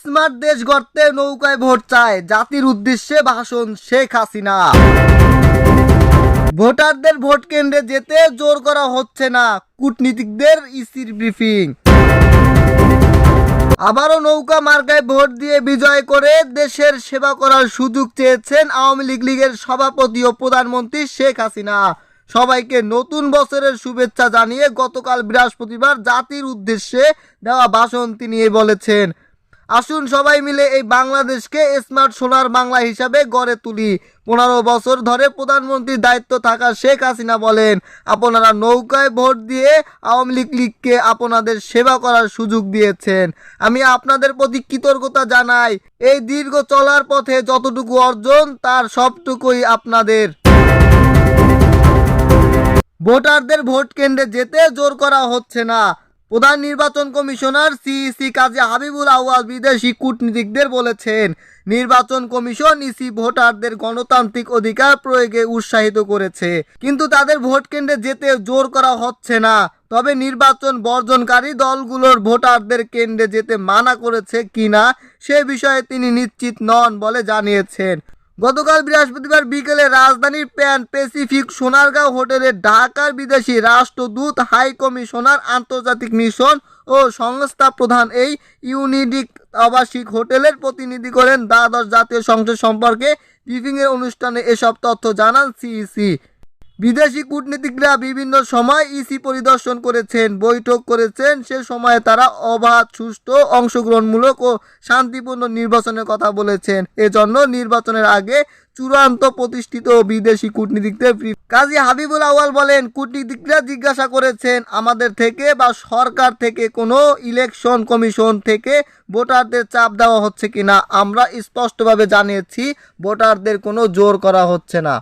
Smart দেশ গড়তে নৌকায় ভোট চায়। জাতির উদ্দেশ্যে ভাষণ শেখ হাসিনা। ভোটারদের ভোট কেন্দ্রে যেতে জোর করা হচ্ছে না। কূটনীতিকদের ইসির ব্রিফিং। আবারও নৌকা মার্কায় ভোট দিয়ে বিজয় করে দেশের সেবা করার সুযোগ চেয়েছেন আওয়ামী লীগ লীগের সভাপতি ও প্রধানমন্ত্রী শেখ হাসিনা। সবাইকে নতুন বছরের শুভেচ্ছা জানিয়ে গতকাল বৃহস্পতিবার জাতির উদ্দেশ্যে দেওয়া ভাষণ তিনি বলেছেন। আসুন সবাই মিলে এই বাংলাদেশকে স্মার্ট সোনার বাংলা হিসাবে গড়ে তুলি। পনেরো বছর ধরে প্রধানমন্ত্রীর দায়িত্ব থাকা শেখ হাসিনা বলেন, আপনারা নৌকায় ভোট দিয়ে আওয়ামী লীগ লীগকে আপনাদের সেবা করার সুযোগ দিয়েছেন। আমি আপনাদের প্রতি কৃতজ্ঞতা জানাই। এই দীর্ঘ চলার পথে যতটুকু অর্জন, তার সবটুকুই আপনাদের। ভোটারদের ভোট কেন্দ্রে যেতে জোর করা হচ্ছে না। প্রধান নির্বাচন কমিশনার সিইসি কাজী হাবিবুল আউয়াল বিদেশি কূটনীতিকদের বলেছেন, নির্বাচন কমিশন ইসি ভোটারদের গণতান্ত্রিক অধিকার প্রয়োগে উৎসাহিত করেছে, কিন্তু তাদের ভোট কেন্দ্রে যেতে জোর করা হচ্ছে না। তবে নির্বাচন বর্জনকারী দলগুলোর ভোটারদের কেন্দ্রে যেতে মানা করেছে কিনা সে বিষয়ে তিনি নিশ্চিত নন বলে জানিয়েছেন। গতকাল বৃহস্পতিবার বিকেলে রাজধানীর প্যান প্যাসিফিক সোনারগাঁও হোটেলে ঢাকার বিদেশি রাষ্ট্রদূত, হাই কমিশনার, আন্তর্জাতিক মিশন ও সংস্থা প্রধান এই ইউনিডিক আবাসিক হোটেলের প্রতিনিধি করেন। দ্বাদশ জাতীয় সংসদ সম্পর্কে ব্রিফিংয়ের অনুষ্ঠানে এসব তথ্য জানান সিইসি। বিদেশি কূটনীতিকরা বিভিন্ন সময় ইসি পরিদর্শন করেছেন, বৈঠক করেছেন। সে সময়ে তারা অবাধ, সুষ্ঠু, অংশগ্রহণমূলক ও শান্তিপূর্ণ নির্বাচনের কথা বলেছেন। এজন্য নির্বাচনের আগে চূড়ান্ত প্রতিষ্ঠিত বিদেশি কূটনীতিকদের কাজী হাবিবুল আওয়াল বলেন, কূটনীতিকরা জিজ্ঞাসা করেছেন, আমাদের থেকে বা সরকার থেকে কোনো ইলেকশন কমিশন থেকে ভোটারদের চাপ দেওয়া হচ্ছে কিনা? আমরা স্পষ্টভাবে জানিয়েছি, ভোটারদের কোনো জোর করা হচ্ছে না।